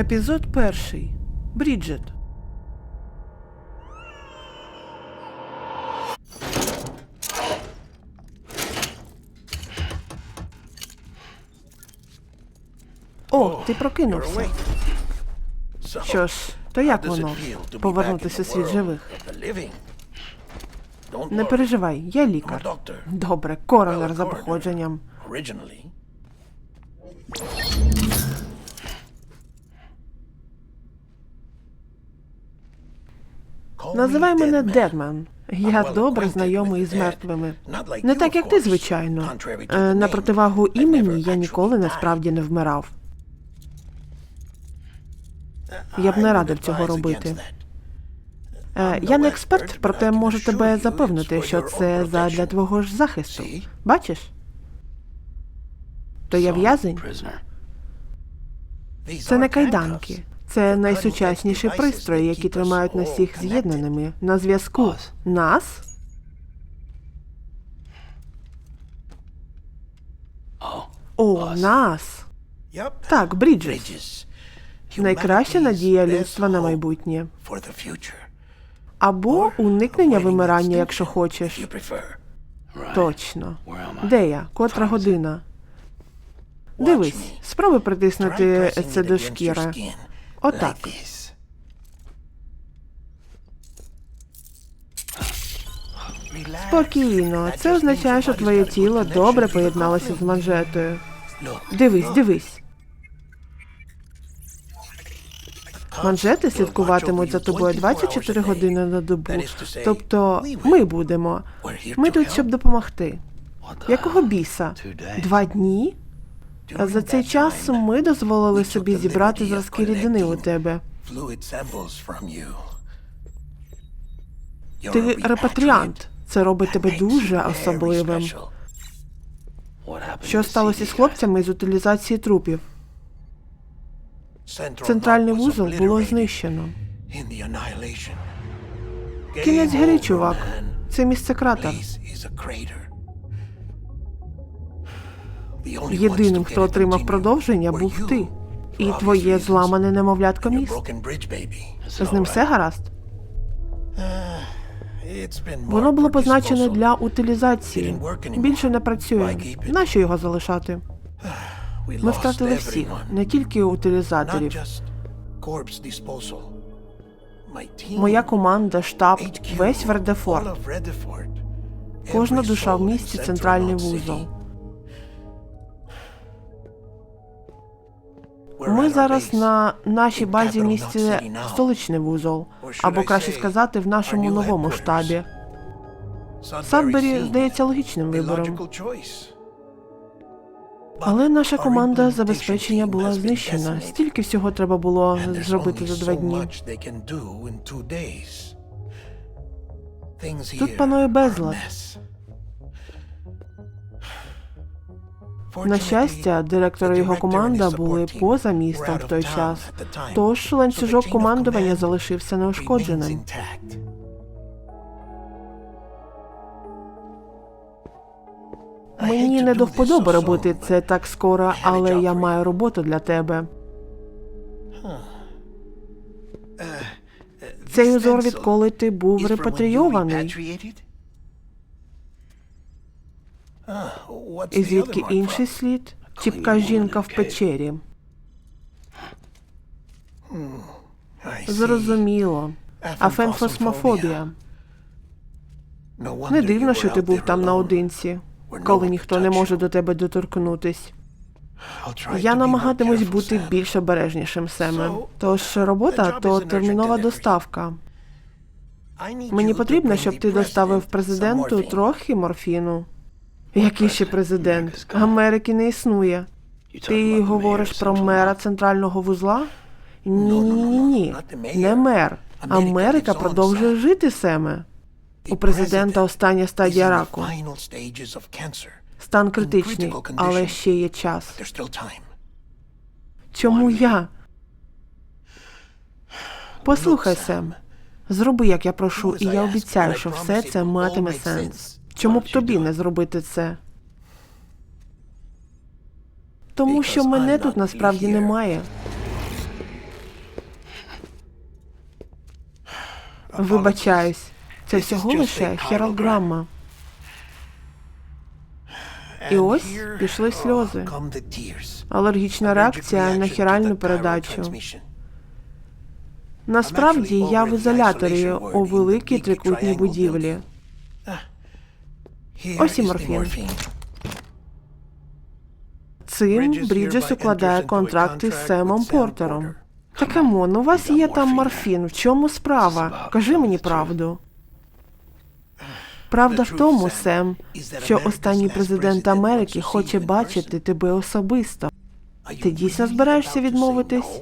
Епізод перший. Бріджит. О, ти прокинувся. Що ж, то як воно? Повернутися у світ живих. Не переживай, я лікар. Добре, коронер за походженням. Називай мене Дедмен. Я добре знайомий із мертвими. Не так, як ти, звичайно. Е, На противагу імені я ніколи насправді не вмирав. Я б не радив цього робити. Е, Я не експерт, проте можу тебе запевнити, що це задля твого ж захисту. Бачиш? То я в'язень. Це не кайданки. Це найсучасніші пристрої, які тримають нас всіх з'єднаними на зв'язку. Нас? О, нас. Так, Бріджес. Найкраща надія людства на майбутнє. Або уникнення вимирання, якщо хочеш. Точно. Де я? Котра година? Дивись, спробуй притиснути це до шкіри. Отак. Спокійно. Це означає, що твоє тіло добре поєдналося з манжетою. Дивись, дивись. Манжети слідкуватимуть за тобою 24 години на добу. Тобто ми будемо. Ми тут, щоб допомогти. Якого біса? Два дні? За цей час ми дозволили собі зібрати зразки рідини у тебе. Ти репатріант. Це робить тебе дуже особливим. Що сталося з хлопцями з утилізації трупів? Центральний вузол було знищено. Кінець гри, чувак. Це місце кратер. Єдиним, хто отримав продовження, був ти. І твоє зламане немовлятко міст. З ним все гаразд? Воно було позначене для утилізації. Більше не працює. Нащо його залишати? Ми втратили всіх, не тільки утилізаторів. Моя команда, штаб, весь Вердефорд. Кожна душа в місті центральний вузол. Ми зараз на нашій базі в місті столичний вузол, або краще сказати, в нашому новому штабі. Садбері здається логічним вибором. Але наша команда забезпечення була знищена. Стільки всього треба було зробити за два дні. Тут панує безлад. На щастя, директор і його команда були поза містом в той час, тож ланцюжок командування залишився неушкодженим. Мені не до вподоби робити це так скоро, але я маю роботу для тебе. Цей узор відколи ти був репатрійований. І звідки інший слід? Чіпка жінка в печері. Зрозуміло. Афенфосмофобія. Не дивно, що ти був там наодинці, коли ніхто не може до тебе доторкнутись. Я намагатимусь бути більш обережнішим, Семе. Тож робота то термінова доставка. Мені потрібно, щоб ти доставив президенту трохи морфіну. Який ще президент? Америки не існує. Ти говориш про мера центрального вузла? Ні, ні, ні, ні. Не мер. Америка продовжує жити, Семе. У президента остання стадія раку. Стан критичний, але ще є час. Чому я? Послухай, Сем. Зроби, як я прошу, і я обіцяю, що все це матиме сенс. Чому б тобі не зробити це? Тому що мене тут насправді немає. Вибачаюсь, це всього лише хірограма. І ось пішли сльози. Алергічна реакція на хіральну передачу. Насправді я в ізоляторі у великій трикутній будівлі. Ось і морфін. Цим Бріджес укладає контракт із Семом Портером. Та камон, у вас є там морфін. В чому справа? Кажи мені правду. Правда в тому, Сем, що останній президент Америки хоче бачити тебе особисто. Ти дійсно збираєшся відмовитись?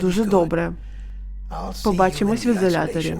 Дуже добре. Побачимось в ізоляторі.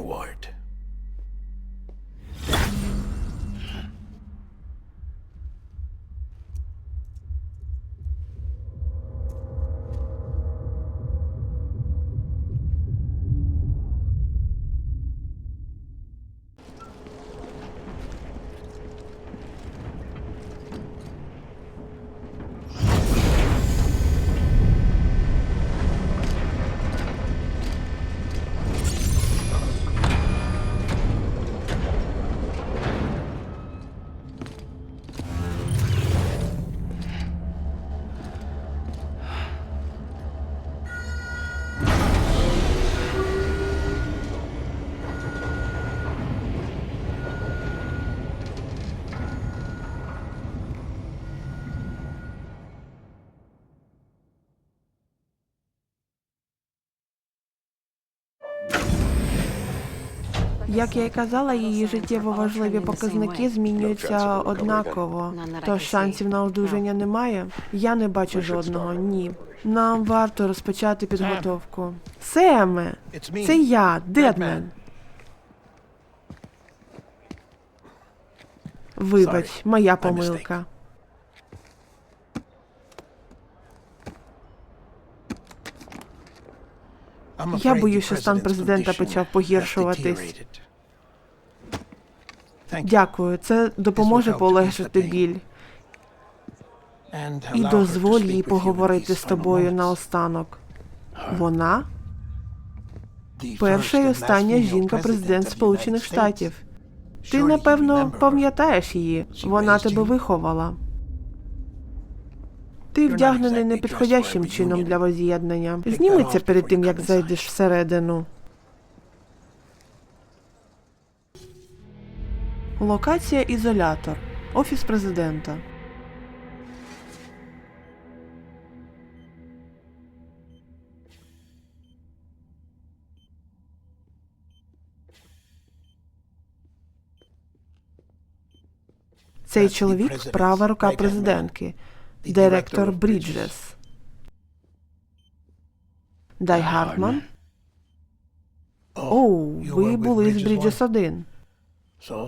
Як я й казала, її життєво важливі показники змінюються однаково. Тож шансів на одужання немає. Я не бачу жодного. Ні. Нам варто розпочати підготовку. Семе, це я, Дедмен. Вибач, моя помилка. Я боюсь, що стан президента почав погіршуватись. Дякую, це допоможе полегшити біль. І дозволь їй поговорити з тобою наостанок. Вона перша і остання жінка президент Сполучених Штатів. Ти, напевно, пам'ятаєш її. Вона тебе виховала. Ти вдягнений непідходящим чином для воз'єднання. Зніми це перед тим, як зайдеш всередину. Локація ізолятор. Офіс президента. Цей чоловік права рука президентки, директор Бріджес. Дай Гартман. Оу, ви були з Бріджес 1.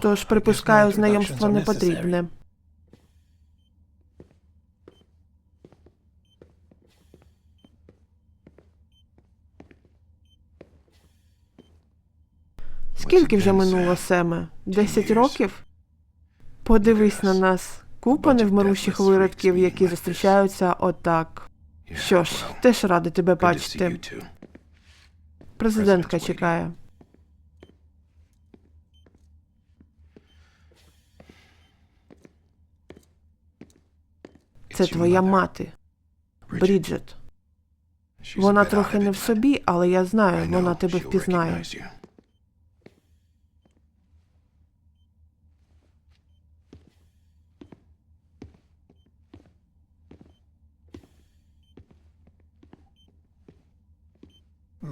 Тож припускаю, знайомство не потрібне. Скільки вже минуло Семе? Десять років? Подивись на нас. Купа невмирущих виродків, які зустрічаються отак. Що ж, теж радий тебе бачити. Президентка чекає. Це твоя мати, Бріджет. Вона трохи не в собі, але я знаю, вона тебе впізнає.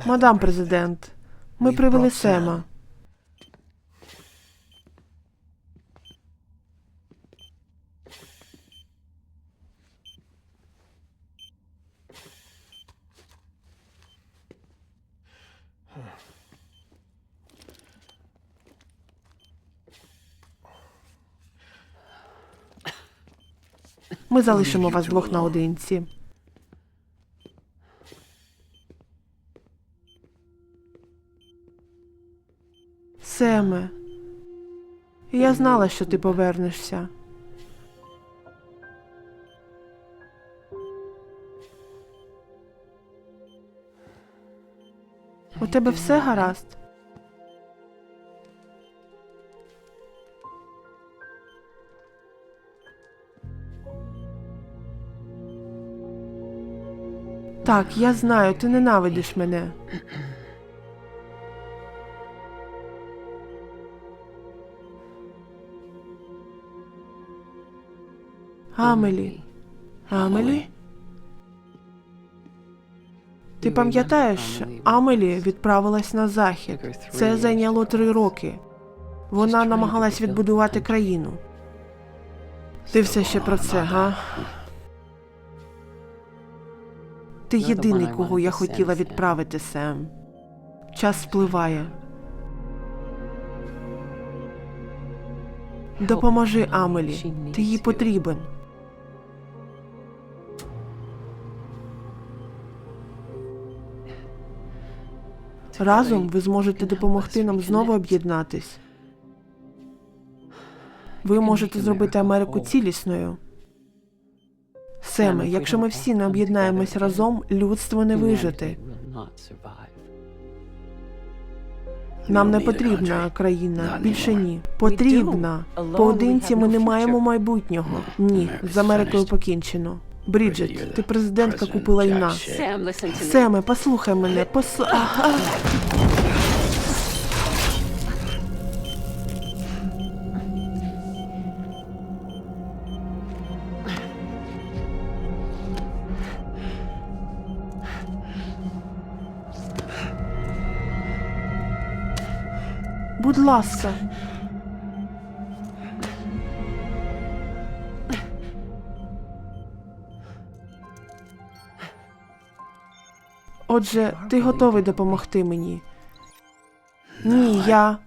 Мадам президент, ми привели Сема. Ми залишимо вас двох наодинці. Знала, що ти повернешся. У тебе все гаразд? Так, я знаю, ти ненавидиш мене. Амелі. Амелі? Ти пам'ятаєш, Амелі відправилась на захід. Це зайняло три роки. Вона намагалась відбудувати країну. Ти все ще про це, га? Ти єдиний, кого я хотіла відправити, Сем. Час спливає. Допоможи Амелі. Ти їй потрібен. Разом ви зможете допомогти нам знову об'єднатись. Ви можете зробити Америку цілісною. Семе, якщо ми всі не об'єднаємось разом, людство не вижити. Нам не потрібна країна, більше ні. Потрібна. Поодинці ми не маємо майбутнього. Ні, з Америкою покінчено. Бріджит, ти президентка купи лайна. Семе, послухай мене, пос... Будь ласка. Отже, ти готовий допомогти мені? Ні, я.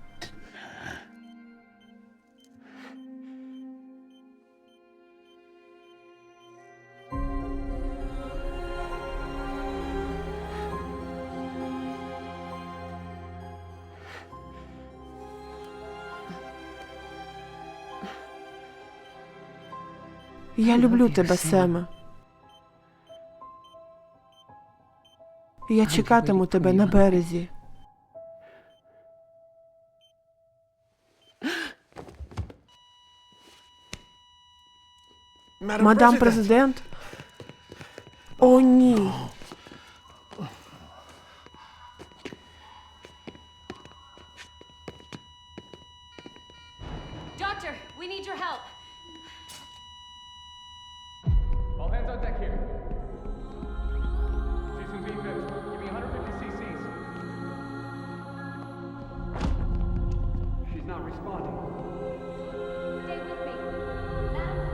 Я люблю тебе, Семе. Я чекатиму тебе на березі. Мадам президент. О, ні. body. Stay with me. Land of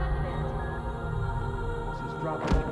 This is dropping.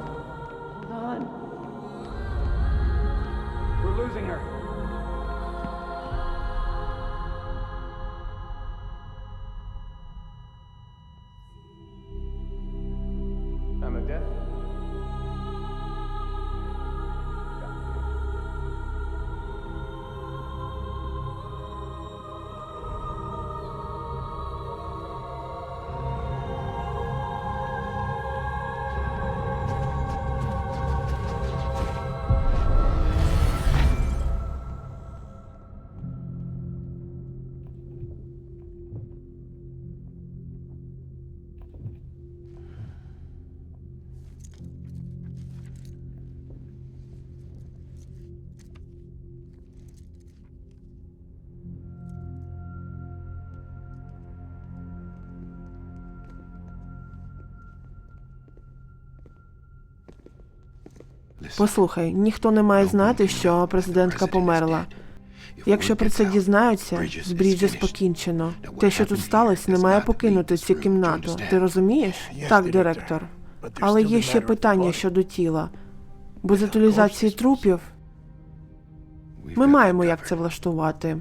Послухай, ніхто не має знати, що президентка померла. Якщо про це дізнаються, з Бріджес покінчено. Те, що тут сталося, не має покинути цю кімнату. Ти розумієш? Так, директор. Але є ще питання щодо тіла. Без утилізації трупів ми маємо як це влаштувати.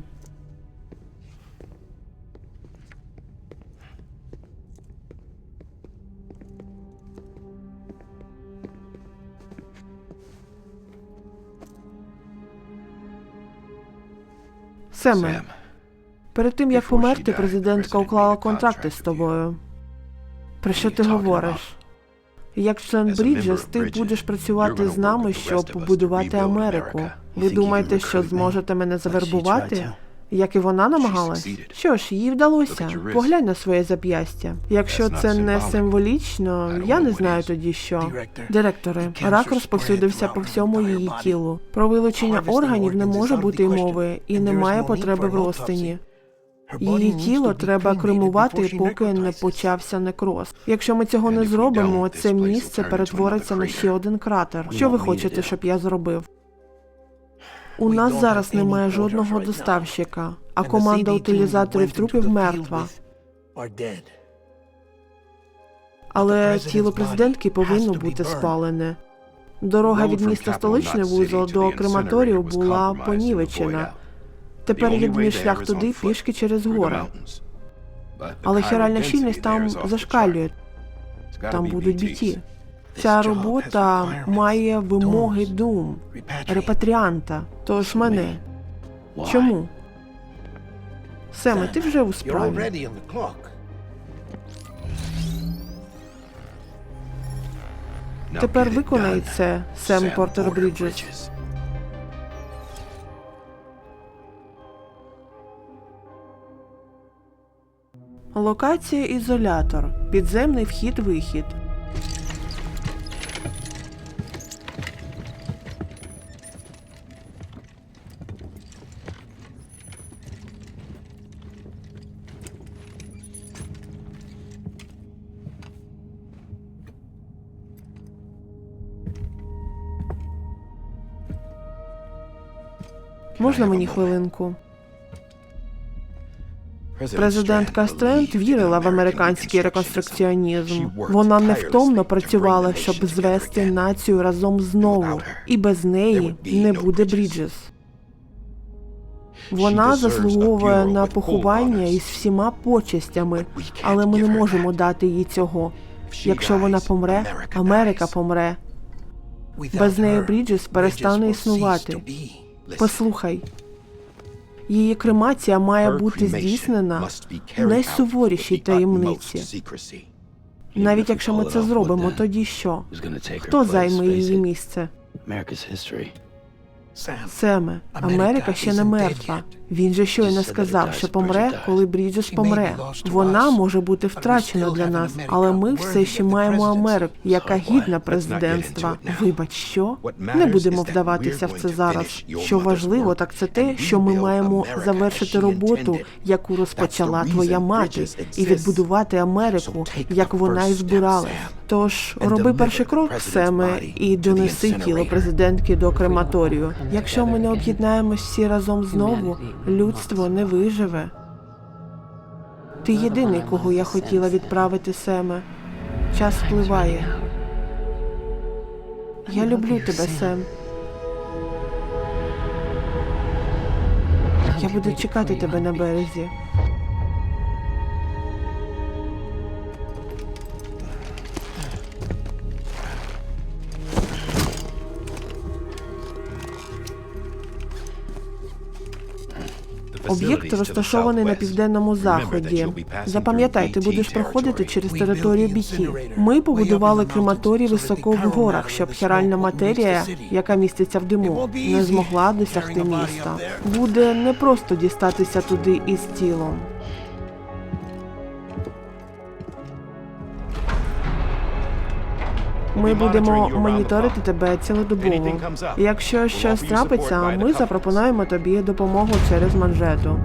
Семе, перед тим як померти, президентка уклала контракти з тобою. Про що ти говориш? Як член Бріджес, ти будеш працювати з нами, щоб побудувати Америку. Ви думаєте, що зможете мене завербувати? Як і вона намагалась? Що ж, їй вдалося. Поглянь на своє зап'ястя. Якщо це не символічно, я не знаю тоді що. Директоре, рак розповсюдився по всьому її тілу. Про вилучення органів не може бути й мови, і немає потреби в розтині. Її тіло треба кремувати, поки не почався некроз. Якщо ми цього не зробимо, це місце перетвориться на ще один кратер. Що ви хочете, щоб я зробив? У нас зараз немає жодного доставщика, а команда утилізаторів трупів мертва. Але тіло президентки повинно бути спалене. Дорога від міста столичний вузол до крематорію була понівечена. Тепер єдиний шлях туди пішки через гори. Але хіральна щільність там зашкалює, там будуть біті. Ця робота має вимоги дум, репатріанта. Тож мене. Чому? Семе, ти вже у справі. Тепер виконай це, Сем Портер Бріджес. Локація ізолятор. Підземний вхід-вихід. Можна мені хвилинку? Президентка Стренд вірила в американський реконструкціонізм. Вона невтомно працювала, щоб звести націю разом знову, і без неї не буде Бріджес. Вона заслуговує на поховання із всіма почестями, але ми не можемо дати їй цього. Якщо вона помре, Америка помре. Без неї Бріджес перестане існувати. Послухай, її кремація має бути здійснена в найсуворішій таємниці. Навіть якщо ми це зробимо, тоді що? Хто займе її місце? Семе, Америка ще не мертва. Він же щойно сказав, що помре, коли Бріджес помре. Вона може бути втрачена для нас, але ми все ще маємо Америку, яка гідна президентства. Вибач, що не будемо вдаватися в це зараз. Що важливо, так це те, що ми маємо завершити роботу, яку розпочала твоя мати, і відбудувати Америку, як вона і збиралась. Тож роби перший крок, Семе, і донеси тіло президентки до крематорію. Якщо ми не об'єднаємось всі разом знову, людство не виживе. Ти єдиний, кого я хотіла відправити, Семе. Час впливає. Я люблю тебе, Сем. Я буду чекати тебе на березі. Об'єкт розташований на південному заході. Запам'ятай, ти будеш проходити через територію біті. Ми побудували крематорій високо в горах, щоб хіральна матерія, яка міститься в диму, не змогла досягти міста. Буде непросто дістатися туди із тілом. Ми будемо моніторити тебе цілодобово. Якщо щось трапиться, ми запропонуємо тобі допомогу через манжету.